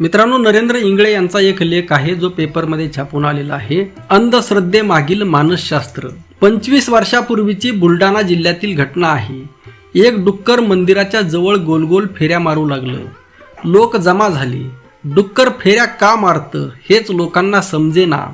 मित्रांनो नरेंद्र इंगळे यांचा एक लेख आहे जो पेपरमध्ये छापून आलेला आहे. अंधश्रद्धेमागील मानसशास्त्र. पंचवीस वर्षापूर्वीची बुलढाणा जिल्ह्यातील घटना आहे. एक डुक्कर मंदिराच्या जवळ गोलगोल फेऱ्या मारू लागलं. लोक जमा झाले. डुक्कर फेऱ्या का मारतं हेच लोकांना समजेना.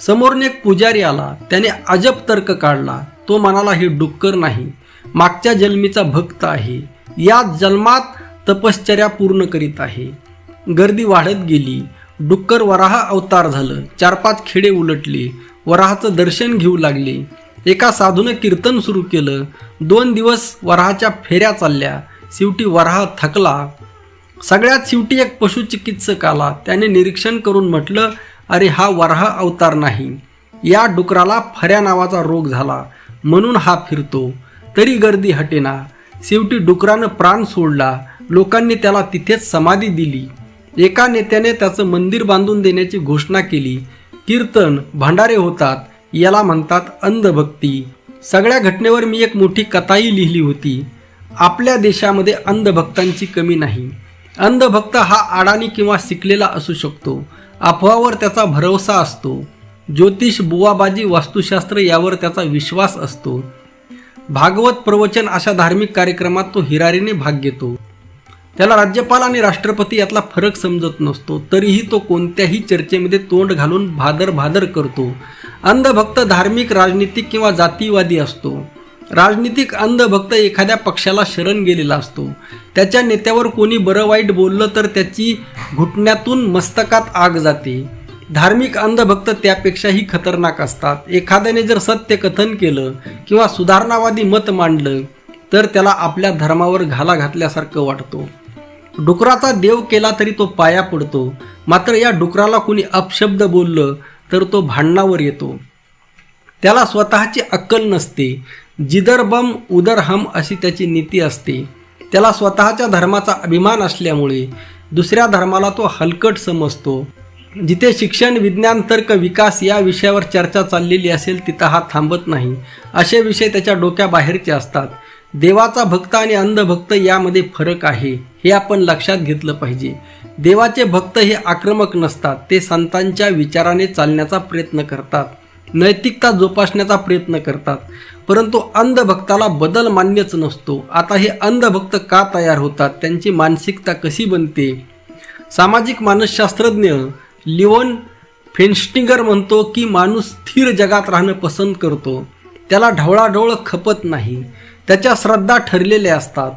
समोरून एक पुजारी आला. त्याने अजब तर्क काढला. तो म्हणाला हे डुक्कर नाही. मागच्या जन्मीचा भक्त आहे. या जन्मात तपश्चर्या पूर्ण करीत आहे. गर्दी वाढत गेली. डुक्कर वराह अवतार झालं. चार पाच खेडे उलटले. वराहाचं दर्शन घेऊ लागले. एका साधूनं कीर्तन सुरू केलं. दोन दिवस वराहाच्या फेऱ्या चालल्या. शेवटी वराह थकला. सगळ्यात शेवटी एक पशुचिकित्सक आला. त्याने निरीक्षण करून म्हटलं अरे हा वराह अवतार नाही. या डुकराला फऱ्या नावाचा रोग झाला. म्हणून हा फिरतो. तरी गर्दी हटेना. शेवटी डुकरानं प्राण सोडला. लोकांनी त्याला तिथेच समाधी दिली. एका नेत्याने त्याचं मंदिर बांधून देण्याची घोषणा केली. कीर्तन भांडारे होतात याला म्हणतात अंधभक्ती. सगळ्या घटनेवर मी एक मोठी कथाही लिहिली होती. आपल्या देशामध्ये अंधभक्तांची कमी नाही. अंधभक्त हा अडाणी किंवा शिकलेला असू शकतो. अफवावर त्याचा भरवसा असतो. ज्योतिष बुवाबाजी वास्तुशास्त्र यावर त्याचा विश्वास असतो. भागवत प्रवचन अशा धार्मिक कार्यक्रमात तो हिरारीने भाग घेतो. त्याला राज्यपाल आणि राष्ट्रपती यातला फरक समजत नसतो. तरीही तो कोणत्याही चर्चेमध्ये तोंड घालून भादर भादर करतो. अंधभक्त धार्मिक राजनीतिक किंवा जातीवादी असतो. राजनीतिक अंधभक्त एखाद्या पक्षाला शरण गेलेला असतो. त्याच्या नेत्यावर कोणी बरं वाईट बोललं तर त्याची घुटण्यातून मस्तकात आग जाते. धार्मिक अंधभक्त त्यापेक्षाही खतरनाक असतात. एखाद्याने जर सत्य कथन केलं किंवा सुधारणावादी मत मांडलं तर त्याला आपल्या धर्मावर घाला घातल्यासारखं वाटतो. डुकराचा देव केला तरी तो पाया पडतो. मात्र या डुकराला कुणी अपशब्द बोललं तर तो भांडणावर येतो. त्याला स्वतःची अक्कल नसते. जिदर बम उदर हम अशी त्याची नीती असते. त्याला स्वतःच्या धर्माचा अभिमान असल्यामुळे दुसऱ्या धर्माला तो हलकट समजतो. जिथे शिक्षण विज्ञान तर्क विकास या विषयावर चर्चा चाललेली असेल तिथं हा थांबत नाही. असे विषय त्याच्या डोक्याबाहेरचे असतात. देवाचा भक्त आणि अंधभक्त यामध्ये फरक आहे. हे आपण लक्षात घेतलं पाहिजे. देवाचे भक्त हे आक्रमक नसतात ते संतांच्या विचाराने चालण्याचा प्रयत्न करतात नैतिकता जोपासण्याचा प्रयत्न करतात. परंतु अंधभक्ताला बदल मान्यच नसतो. आता हे अंधभक्त का तयार होतात? त्यांची मानसिकता कशी बनते? सामाजिक मानसशास्त्रज्ञ लिओन फेन्स्टिंगर म्हणतो की माणूस स्थिर जगात राहणं पसंत करतो. त्याला ढवळाढवळ खपत नाही. त्याच्या श्रद्धा ठरलेल्या असतात.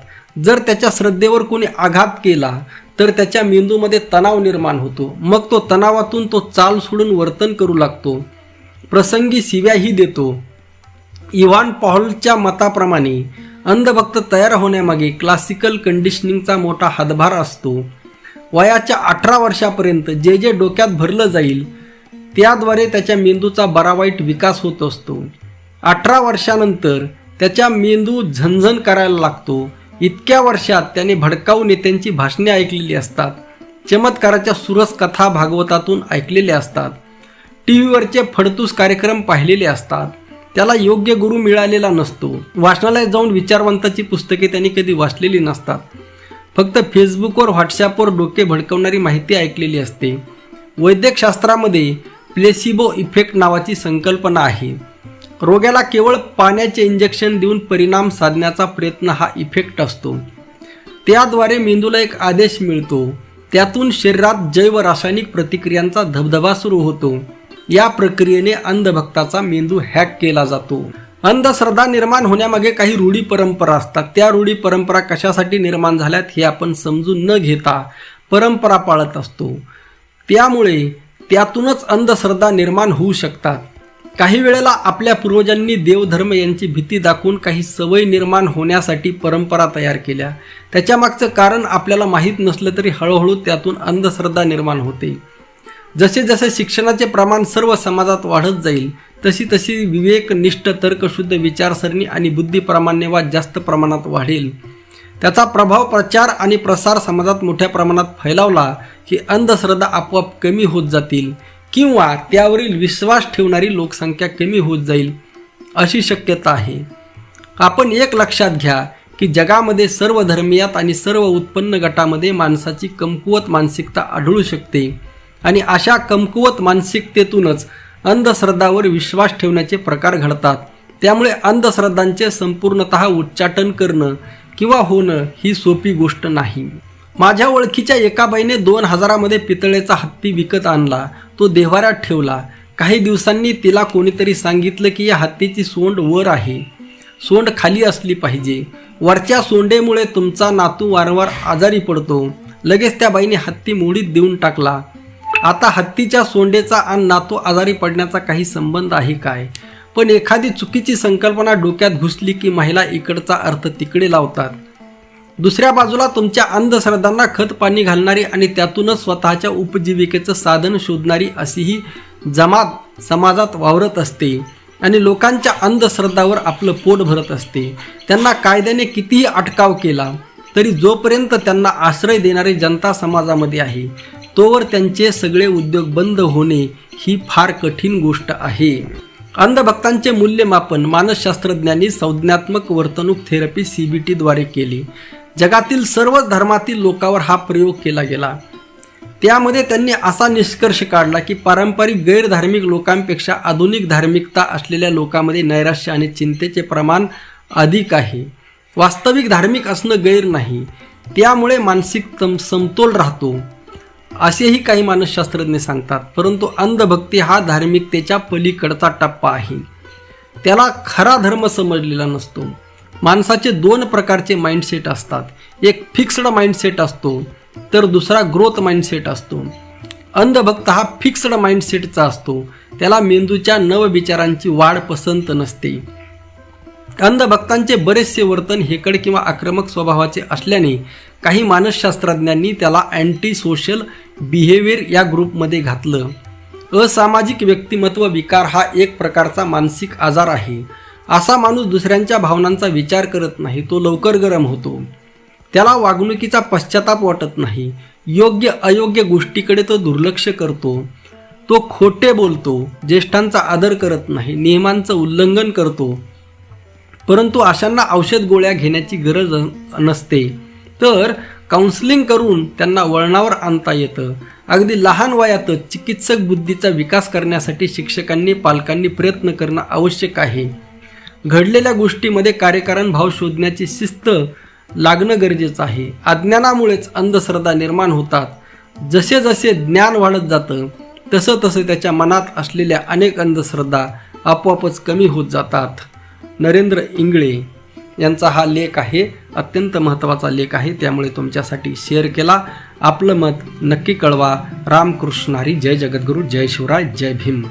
जर त्याच्या श्रद्धेवर कोणी आघात केला तर त्याच्या मेंदूमध्ये तणाव निर्माण होतो. मग तो तणावातून तो चाल सोडून वर्तन करू लागतो. प्रसंगी शिव्याही देतो. इव्हान पॉलच्या मताप्रमाणे अंधभक्त तयार होण्यामागे क्लासिकल कंडिशनिंगचा मोठा हातभार असतो. वयाच्या अठरा वर्षापर्यंत जे जे डोक्यात भरलं जाईल त्याद्वारे त्याच्या मेंदूचा बरा वाईट विकास होत असतो. अठरा वर्षानंतर त्याच्या मेंदू झणझण करायला लागतो. इतक्या वर्षात त्याने भडकाऊ नेत्यांची भाषणे ऐकलेली असतात. चमत्काराच्या सुरस कथा भागवतातून ऐकलेले असतात. टी व्हीवरचे फडतूस कार्यक्रम पाहिलेले असतात. त्याला योग्य गुरु मिळालेला नसतो. वाचनालयात जाऊन विचारवंताची पुस्तके त्यांनी कधी वाचलेली नसतात. फक्त फेसबुकवर व्हॉट्सॲपवर डोके भडकवणारी माहिती ऐकलेली असते. वैद्यकशास्त्रामध्ये प्लेसिबो इफेक्ट नावाची संकल्पना आहे. रोग्याला केवळ पाण्याचे इंजेक्शन देऊन परिणाम साधण्याचा प्रयत्न हा इफेक्ट असतो. त्याद्वारे मेंदूला एक आदेश मिळतो. त्यातून शरीरात जैव रासायनिक प्रतिक्रियांचा धबधबा सुरू होतो. या प्रक्रियेने अंधभक्ताचा मेंदू हॅक केला जातो. अंधश्रद्धा निर्माण होण्यामागे काही रूढी परंपरा असतात. त्या रूढी परंपरा कशासाठी निर्माण झाल्यात हे आपण समजून न घेता परंपरा पाळत असतो. त्यामुळे त्यातूनच अंधश्रद्धा निर्माण होऊ शकतात. काही वेळेला आपल्या पूर्वजांनी देवधर्म यांची भीती दाखवून काही सवय निर्माण होण्यासाठी परंपरा तयार केल्या. त्याच्यामागचं कारण आपल्याला माहीत नसलं तरी हळूहळू त्यातून अंधश्रद्धा निर्माण होते. जसे जसे शिक्षणाचे प्रमाण सर्व समाजात वाढत जाईल तशी तशी विवेकनिष्ठ तर्कशुद्ध विचारसरणी आणि बुद्धिप्रामाण्यवाद जास्त प्रमाणात वाढेल. त्याचा प्रभाव प्रचार आणि प्रसार समाजात मोठ्या प्रमाणात फैलावला की अंधश्रद्धा आपोआप कमी होत जातील. किंवा त्यावरील विश्वास ठेवणारी लोकसंख्या कमी होत जाईल अशी शक्यता आहे. आपण एक लक्षात घ्या की जगामध्ये सर्व धर्मियात आणि सर्व उत्पन्न गटामध्ये माणसाची कमकुवत मानसिकता आढळू शकते आणि अशा कमकुवत मानसिकतेतूनच अंधश्रद्धावर विश्वास ठेवण्याचे प्रकार घडतात. त्यामुळे अंधश्रद्धांचे संपूर्णत उच्चाटन करणं किंवा होणं ही सोपी गोष्ट नाही. माझ्या ओळखीच्या एका बाईने दोन हजारामध्ये पितळेचा हत्ती विकत आणला. तो देव्हाऱ्यात ठेवला. काही दिवसांनी तिला कोणीतरी सांगितलं की या हत्तीची सोंड वर आहे. सोंड खाली असली पाहिजे. वरच्या सोंडेमुळे तुमचा नातू वारंवार आजारी पडतो. लगेच त्या बाईने हत्ती मोडीत देऊन टाकला. आता हत्तीच्या सोंडेचा आणि नातू आजारी पडण्याचा काही संबंध आहे काय? पण एखादी चुकीची संकल्पना डोक्यात घुसली की महिला इकडचा अर्थ तिकडे लावतात. दुसऱ्या बाजूला तुमच्या अंधश्रद्धांना खत पाणी घालणारी आणि त्यातूनच स्वतःच्या उपजीविकेचं साधन शोधणारी अशीही जमात समाजात वावरत असते आणि लोकांच्या अंधश्रद्धावर आपलं पोट भरत असते. त्यांना कायद्याने कितीही अटकाव केला तरी जोपर्यंत त्यांना आश्रय देणारी जनता समाजामध्ये आहे तोवर त्यांचे सगळे उद्योग बंद होणे ही फार कठीण गोष्ट आहे. अंधभक्तांचे मूल्यमापन मानसशास्त्रज्ञांनी संज्ञात्मक वर्तणूक थेरपी सी बी टीद्वारे केले. जगातील सर्व धर्मातील लोकांवर हा प्रयोग केला गेला. त्यामध्ये त्यांनी असा निष्कर्ष काढला की पारंपरिक गैरधार्मिक लोकांपेक्षा आधुनिक धार्मिकता असलेल्या लोकांमध्ये नैराश्य आणि चिंतेचे प्रमाण अधिक आहे. वास्तविक धार्मिक असणं गैर नाही. त्यामुळे मानसिक तम समतोल राहतो. असेही काही मानसशास्त्रज्ञ सांगतात परंतु अंधभक्ती हा धार्मिकतेच्या पलीकडचा टप्पा आहे. त्याला खरा धर्म समजलेला नसतो. माणसाचे दोन प्रकारचे माइंडसेट असतात. एक फिक्स्ड माइंडसेट असतो तर दुसरा ग्रोथ माइंडसेट असतो. अंधभक्त हा फिक्स्ड माइंडसेटचा असतो. त्याला मेंदूच्या नवविचारांची वाढ पसंत नसते. अंधभक्तांचे बरेचसे वर्तन हेकड किंवा आक्रमक स्वभावाचे असल्याने काही मानसशास्त्रज्ञांनी त्याला अँटी सोशल बिहेवियर या ग्रुपमध्ये घातलं. असामाजिक व्यक्तिमत्व विकार हा एक प्रकारचा मानसिक आजार आहे. असा माणूस दुसऱ्यांच्या भावनांचा विचार करत नाही तो लवकर गरम होतो. त्याला वागणुकीचा पश्चाताप वाटत नाही. योग्य अयोग्य गोष्टीकडे तो दुर्लक्ष करतो. तो खोटे बोलतो ज्येष्ठांचा आदर करत नाही नियमांचं उल्लंघन करतो. परंतु अशांना औषध गोळ्या घेण्याची गरज नसते. तर काउन्सिलिंग करून त्यांना वळणावर आणता येतं. अगदी लहान वयातच चिकित्सक बुद्धीचा विकास करण्यासाठी शिक्षकांनी पालकांनी प्रयत्न करणं आवश्यक आहे. घडलेल्या गोष्टीमध्ये कार्यकारण भाव शोधण्याची शिस्त लागणं गरजेचं आहे. अज्ञानामुळेच अंधश्रद्धा निर्माण होतात. जसे जसे ज्ञान वाढत जातं तसं तसं त्याच्या मनात असलेल्या अनेक अंधश्रद्धा आपोआपच कमी होत जातात. नरेंद्र इंगळे यांचा हा लेख आहे अत्यंत महत्त्वाचा लेख आहे. त्यामुळे तुमच्यासाठी शेअर केला. आपलं मत नक्की कळवा. रामकृष्णारी. जय जगद्गुरू. जय शिवराय. जय भीम.